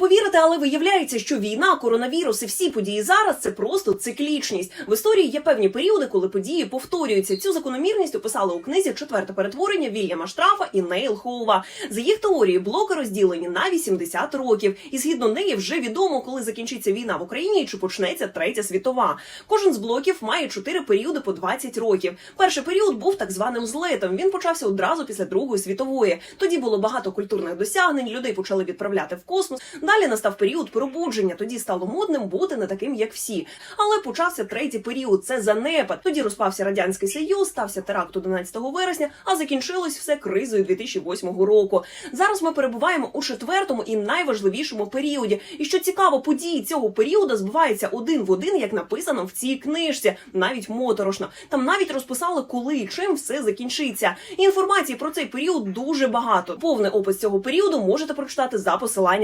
повірити, але виявляється, що війна, коронавірус і всі події зараз це просто циклічність. В історії є певні періоди, коли події повторюються. Цю закономірність описали у книзі Четверте перетворення Вільяма Штрафа і Нейл Хоува. За їх теорією, блоки розділені на 80 років, і згідно неї вже відомо, коли закінчиться війна в Україні і чи почнеться третя світова. Кожен з блоків має чотири періоди по 20 років. Перший період був так званим злетом. Він почався одразу після Другої світової. Тоді було багато культурних досягнень, людей почали відправляти в космос. Далі настав період пробудження. Тоді стало модним бути не таким, як всі. Але почався третій період. Це занепад. Тоді розпався радянський союз, стався теракт 11 вересня, а закінчилось все кризою 2008 року. Зараз ми перебуваємо у четвертому і найважливішому періоді. І що цікаво, події цього періоду збуваються один в один, як написано в цій книжці, навіть моторошно. Там навіть розписали, коли і чим все закінчиться. Інформації про цей період дуже багато. Повний опис цього періоду можете прочитати за посиланням